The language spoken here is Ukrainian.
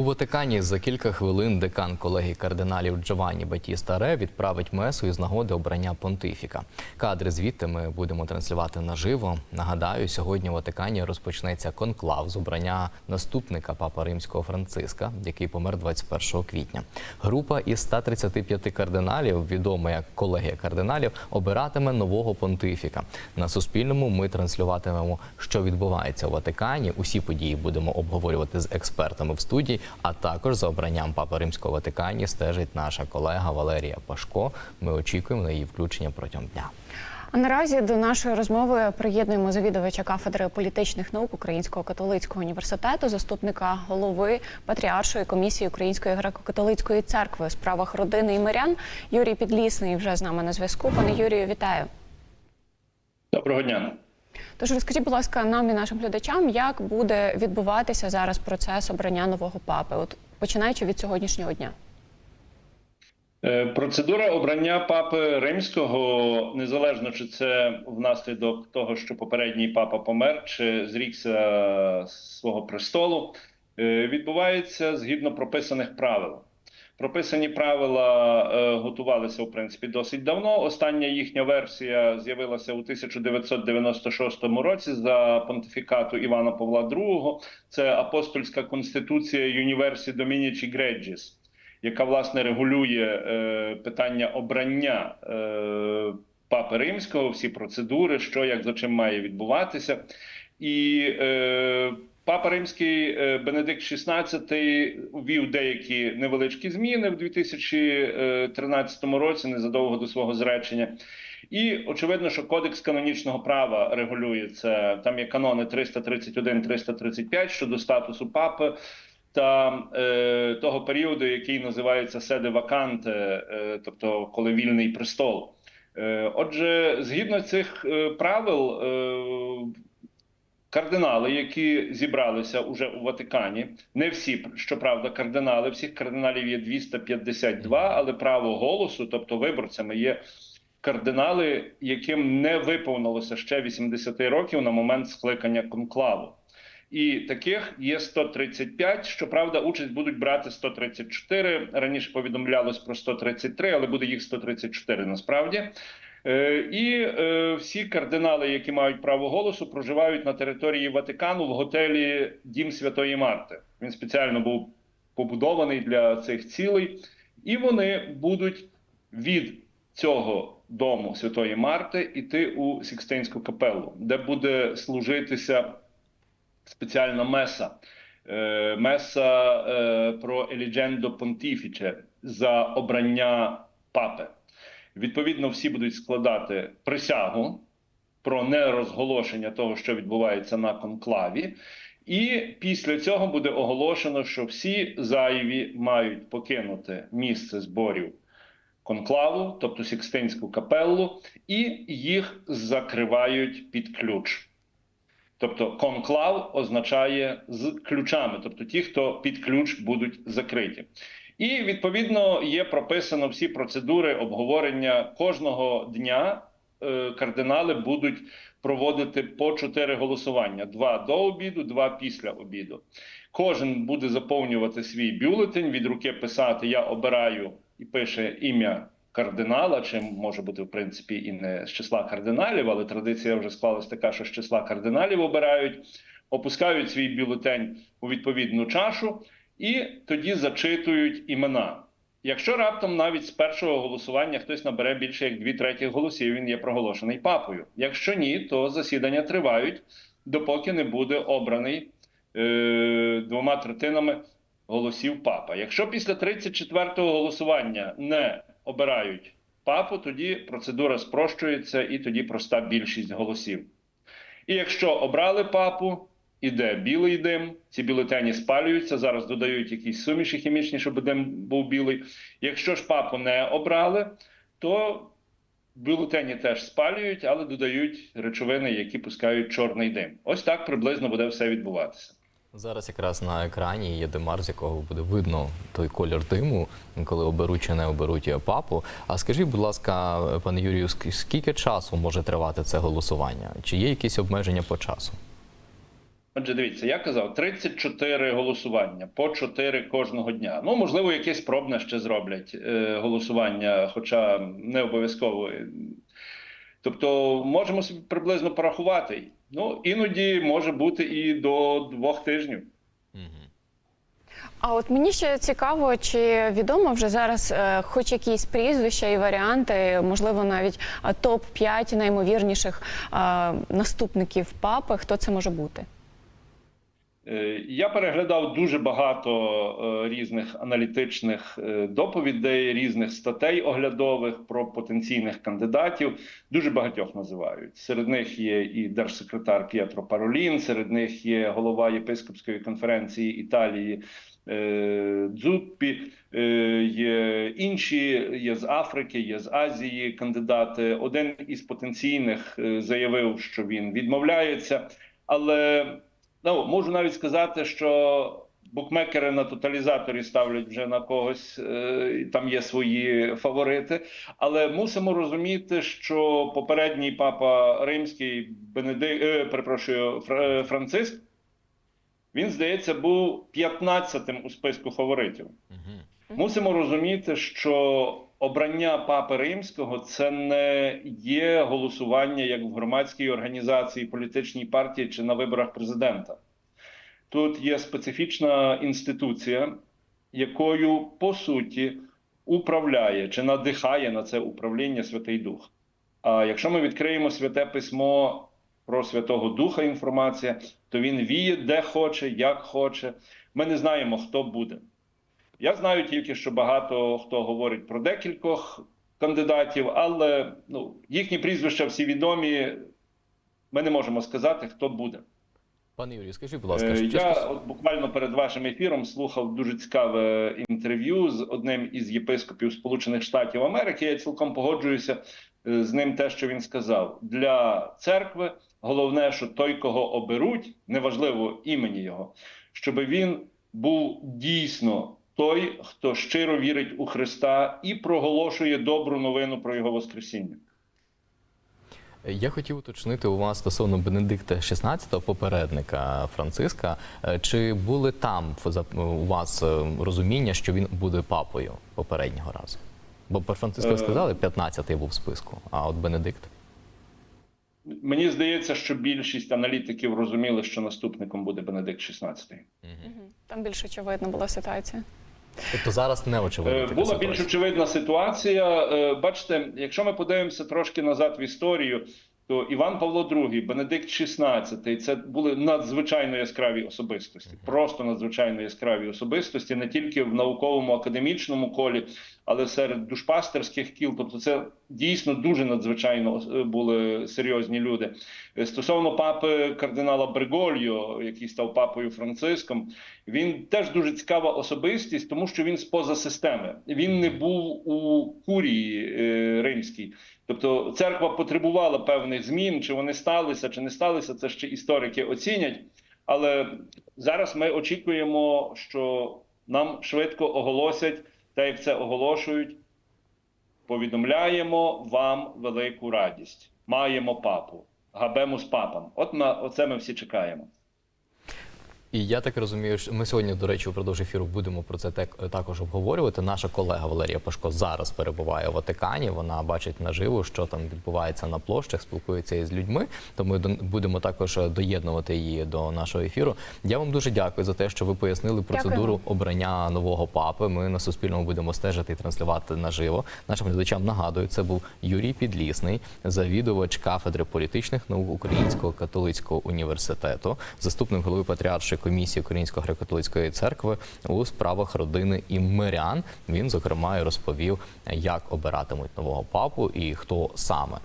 У Ватикані за кілька хвилин декан колегії кардиналів Джованні Батіста Ре відправить месу із нагоди обрання понтифіка. Кадри звідти ми будемо транслювати наживо. Нагадаю, сьогодні у Ватикані розпочнеться конклав з обрання наступника папа римського Франциска, який помер 21 квітня. Група із 135 кардиналів, відома як колегія кардиналів, обиратиме нового понтифіка. На Суспільному ми транслюватимемо, що відбувається у Ватикані. Усі події будемо обговорювати з експертами в студії. А також за обранням папи римського Ватикані стежить наша колега Валерія Пашко. Ми очікуємо на її включення протягом дня. А наразі до нашої розмови приєднуємо завідувача кафедри політичних наук Українського католицького університету, заступника голови Патріаршої комісії Української греко-католицької церкви у справах родини і мирян. Юрій Підлісний вже з нами на зв'язку. Пане Юрію, вітаю. Доброго дня. Тож розкажіть, будь ласка, нам і нашим глядачам, як буде відбуватися зараз процес обрання нового папи, от починаючи від сьогоднішнього дня. Е, Процедура обрання папи римського, незалежно чи це внаслідок того, що попередній папа помер, чи зрікся свого престолу, е, відбувається згідно прописаних правил. Прописані правила е, готувалися в принципі досить давно. Остання їхня версія з'явилася у 1996 році за понтифікату Івана Павла II. Це апостольська конституція Universi Dominici Gregis, яка власне регулює е, питання обрання е, папи римського, всі процедури, що як за чим має відбуватися, і е, Папа Римський е, Бенедикт XVI ввів деякі невеличкі зміни в 2013 році, незадовго до свого зречення. І очевидно, що кодекс канонічного права регулює це. Там є канони 331-335 щодо статусу папи та е, того періоду, який називається седе ваканте, е, тобто коли вільний престол. Е, отже, згідно цих е, правил. Кардинали, які зібралися уже у Ватикані, не всі, щоправда, кардинали, всіх кардиналів є 252, але право голосу, тобто виборцями, є кардинали, яким не виповнилося ще 80 років на момент скликання конклаву. І таких є 135. Щоправда, участь будуть брати 134. Раніше повідомлялось про 133, але буде їх 134 насправді. Е, І е, всі кардинали, які мають право голосу, проживають на території Ватикану в готелі Дім Святої Марти. Він спеціально був побудований для цих цілей, і вони будуть від цього дому Святої Марти йти у Сікстинську капелу, де буде служитися спеціальна меса. Е, Меса про Еліджендо Понтіфіче за обрання папи. Відповідно, всі будуть складати присягу про нерозголошення того, що відбувається на конклаві. І після цього буде оголошено, що всі зайві мають покинути місце зборів конклаву, тобто Сікстинську капеллу, і їх закривають під ключ. Тобто конклав означає з ключами, тобто ті, хто під ключ будуть закриті. І відповідно є прописано всі процедури обговорення кожного дня. е, Кардинали будуть проводити по чотири голосування: два до обіду, два після обіду. Кожен буде заповнювати свій бюлетень від руки писати Я обираю і пише ім'я кардинала, чи може бути в принципі і не з числа кардиналів, але традиція вже склалась така, що з числа кардиналів обирають, опускають свій бюлетень у відповідну чашу і тоді зачитують імена. Якщо раптом навіть з першого голосування хтось набере більше як дві третіх голосів, він є проголошений папою. Якщо ні, то засідання тривають, допоки не буде обраний е, двома третинами голосів папа. Якщо після 34-го голосування не обирають папу, тоді процедура спрощується і тоді проста більшість голосів. І якщо обрали папу, іде білий дим, ці бюлетені спалюються. Зараз додають якісь суміші хімічні, щоб дим був білий. Якщо ж папу не обрали, то бюлетені теж спалюють, але додають речовини, які пускають чорний дим. Ось так приблизно буде все відбуватися. Зараз якраз на екрані є димар, з якого буде видно той колір диму, коли оберуть чи не оберуть папу. А скажіть, будь ласка, пане Юрію, ск- скільки часу може тривати це голосування? Чи є якісь обмеження по часу? Отже, дивіться, я казав 34 голосування по 4 кожного дня. Ну, можливо, якесь пробне ще зроблять е, голосування, хоча не обов'язково. Тобто, можемо собі приблизно порахувати. Ну, іноді може бути і до двох тижнів. А от мені ще цікаво, чи відомо вже зараз е, хоч якісь прізвища і варіанти, можливо, навіть топ 5 наймовірніших е, наступників папи. Хто це може бути? Е, Я переглядав дуже багато е, різних аналітичних е, доповідей, різних статей оглядових про потенційних кандидатів. Дуже багатьох називають. Серед них є і держсекретар П'єтро Паролін, серед них є голова єпископської конференції Італії. Дзуппі, є інші, є з Африки, є з Азії кандидати. Один із потенційних заявив, що він відмовляється, але Ну, можу навіть сказати, що букмекери на тоталізаторі ставлять вже на когось, е, там є свої фаворити. Але мусимо розуміти, що попередній папа римський Бенедик, е, перепрошую, е, Франциск, він, здається, був 15-тим у списку фаворитів. Мусимо розуміти, що обрання папи римського це не є голосування як в громадській організації, політичній партії чи на виборах президента. Тут є специфічна інституція, якою по суті управляє чи надихає на це управління Святий Дух. А якщо ми відкриємо святе письмо про Святого Духа інформація, то він віє де хоче, як хоче. Ми не знаємо, хто буде. Я знаю тільки, що багато хто говорить про декількох кандидатів, але ну, їхні прізвища всі відомі. Ми не можемо сказати, хто буде. Пане Юрію, скажіть, будь ласка, Е, що Я от буквально перед вашим ефіром слухав дуже цікаве інтерв'ю з одним із єпископів Сполучених Штатів Америки. Я цілком погоджуюся е, з ним те, що він сказав. Для церкви головне, що той, кого оберуть, неважливо імені його, щоб він був дійсно той, хто щиро вірить у Христа і проголошує добру новину про його Воскресіння. Я хотів уточнити у вас стосовно Бенедикта XVI, попередника Франциска. Е, Чи були там у вас е, розуміння, що він буде папою попереднього разу? Бо про Франциска ви Е. сказали, 15-й був в списку, а от Бенедикт. Мені здається, що більшість аналітиків розуміли, що наступником буде Бенедикт XVI. Там більш очевидна була ситуація. Тобто зараз не очевидно. Е, Була ситуація. більш очевидна ситуація. Е, Бачите, якщо ми подивимося трошки назад в історію, то Іван Павло II, Бенедикт XVI – це були надзвичайно яскраві особистості, просто надзвичайно яскраві особистості, не тільки в науковому академічному колі, але серед душпастерських кіл. Тобто, це дійсно дуже надзвичайно е, були серйозні люди. Е, Стосовно папи кардинала Брегольо, який став папою Франциском, він теж дуже цікава особистість, тому що він з поза системи. Він не був у курії е, римській. Тобто церква потребувала певних змін, чи вони сталися, чи не сталися, це ще історики оцінять. Але зараз ми очікуємо, що нам швидко оголосять, так як це оголошують. Повідомляємо вам велику радість. Маємо папу. Габемус папам. От на оце ми всі чекаємо. І я так розумію, що ми сьогодні, до речі, упродовж ефіру будемо про це так- також обговорювати. Наша колега Валерія Пашко зараз перебуває у Ватикані. Вона бачить наживо, що там відбувається на площах, спілкується із людьми. Тому будемо також доєднувати її до нашого ефіру. Я вам дуже дякую за те, що ви пояснили процедуру Дякуємо. обрання нового папи. Ми на Суспільному будемо стежити і транслювати наживо. Нашим глядачам нагадую, це був Юрій Підлісний, завідувач кафедри політичних наук Українського католицького університету, заступник голови патріаршої комісії Української греко-католицької церкви у справах родини і мирян. Він зокрема і розповів, як обиратимуть нового папу і хто саме